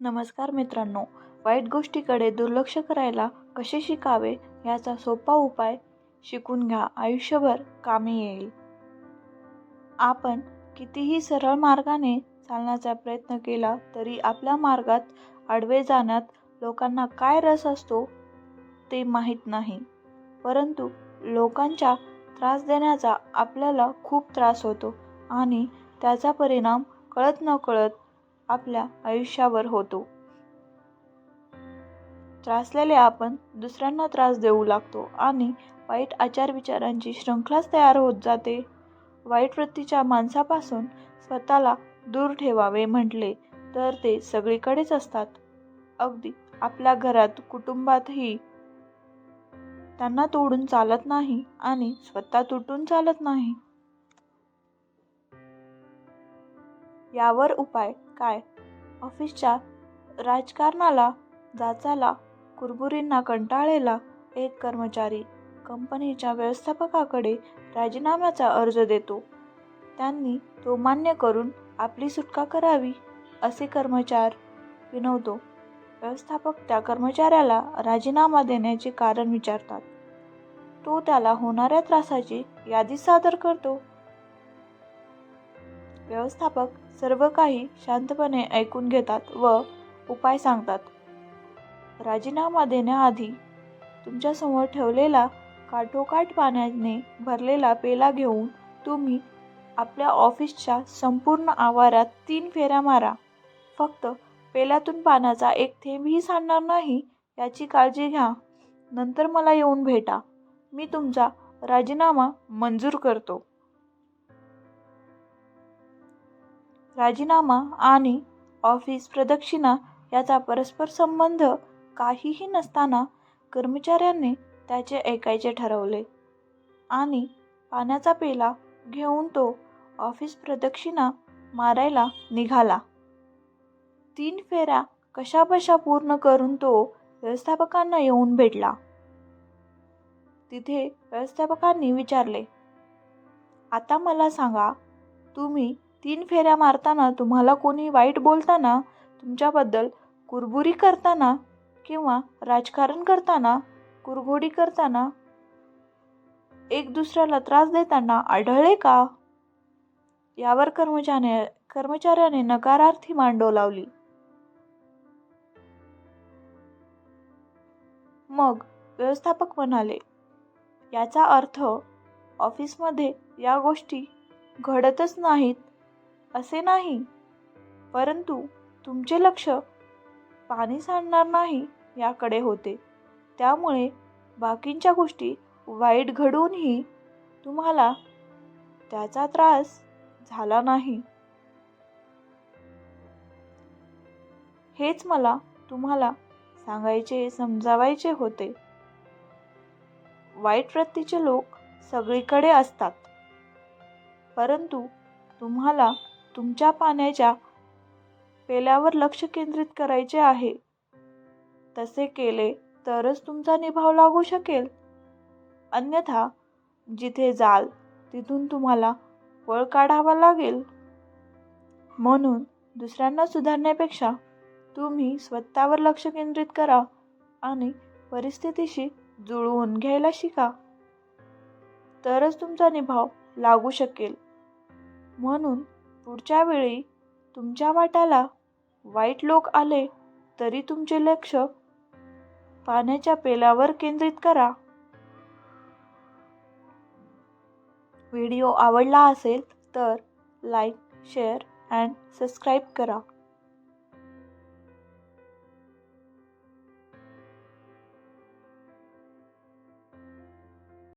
नमस्कार मित्रांनो वाईट गोष्टीकडे दुर्लक्ष करायला कसे शिकावे याचा सोपा उपाय शिकून घ्या. आयुष्यभर कामी येईल. आपण कितीही सरळ मार्गाने चालण्याचा प्रयत्न केला तरी आपल्या मार्गात आडवे जाण्यात लोकांना काय रस असतो ते माहीत नाही. परंतु लोकांच्या त्रास देण्याचा आपल्याला खूप त्रास होतो आणि त्याचा परिणाम कळत न कळत आपल्या आयुष्यावर होतो. त्रासलेले आपण दुसऱ्यांना त्रास देऊ लागतो आणि वाईट आचार विचारांची शृंखलाच तयार होत जाते. वाईट वृत्तीच्या माणसापासून स्वतःला दूर ठेवावे म्हटले तर ते सगळीकडेच असतात. अगदी आपल्या घरात कुटुंबातही त्यांना तोडून चालत नाही आणि स्वतः तुटून चालत नाही. यावर उपाय काय? ऑफिसच्या राजकारणाला जाचाला कुरबुरींना कंटाळलेला एक कर्मचारी कंपनीच्या व्यवस्थापकाकडे राजीनाम्याचा अर्ज देतो. त्यांनी तो मान्य करून आपली सुटका करावी असे कर्मचार विनवतो व्यवस्थापक त्या कर्मचाऱ्याला राजीनामा देण्याचे कारण विचारतात. तो त्याला होणाऱ्या त्रासाची यादी सादर करतो. व्यवस्थापक सर्व काही शांतपणे ऐकून घेतात व उपाय सांगतात. राजीनामा देण्याआधी तुमच्यासमोर ठेवलेला काठोकाठ पाण्याने भरलेला पेला घेऊन तुम्ही आपल्या ऑफिसच्या संपूर्ण आवारात तीन फेऱ्या मारा. फक्त पेल्यातून पाण्याचा एक थेंबही सांडणार नाही याची काळजी घ्या. नंतर मला येऊन भेटा. मी तुमचा राजीनामा मंजूर करतो. राजीनामा आणि ऑफिस प्रदक्षिणा याचा परस्पर संबंध काहीही नसताना कर्मचाऱ्यांनी त्याचे ऐकायचे ठरवले. आणि पाण्याचा पेला घेऊन तो ऑफिस प्रदक्षिणा मारायला निघाला. तीन फेऱ्या कशाबशा पूर्ण करून तो व्यवस्थापकांना येऊन भेटला. तिथे व्यवस्थापकांनी विचारले आता मला सांगा तुम्ही तीन फेऱ्या मारताना तुम्हाला कोणी वाईट बोलताना तुमच्याबद्दल कुरबुरी करताना किंवा राजकारण करताना कुरघोडी करताना एक दुसऱ्याला त्रास देताना आढळले का? यावर कर्मचाऱ्या कर्मचाऱ्याने नकारार्थी मांडव लावली. मग व्यवस्थापक म्हणाले याचा अर्थ ऑफिसमध्ये या गोष्टी घडतच नाहीत. असे नाही. परंतु तुमचे लक्ष पाणी सांडणार नाही याकडे होते. त्यामुळे बाकींच्या गोष्टी वाईट घडूनही तुम्हाला त्याचा त्रास झाला नाही. हेच मला तुम्हाला सांगायचे समजावायचे होते. वाईट वृत्तीचे लोक सगळीकडे असतात. परंतु तुम्हाला तुमच्या पाण्याच्या पेल्यावर लक्ष केंद्रित करायचे आहे. तसे केले तरच तुमचा निभाव लागू शकेल. अन्यथा जिथे जाल तिथून तुम्हाला पळ काढावा लागेल. म्हणून दुसऱ्यांना सुधारण्यापेक्षा तुम्ही स्वतःवर लक्ष केंद्रित करा आणि परिस्थितीशी जुळवून घ्यायला शिका. तरच तुमचा निभाव लागू शकेल. म्हणून पुढच्या वेळी तुमच्या वाट्याला वाईट लोक आले तरी तुमचे लक्ष पाण्याच्या पेल्यावर केंद्रित करा. व्हिडिओ आवडला असेल तर लाईक शेअर अँड सबस्क्राईब करा.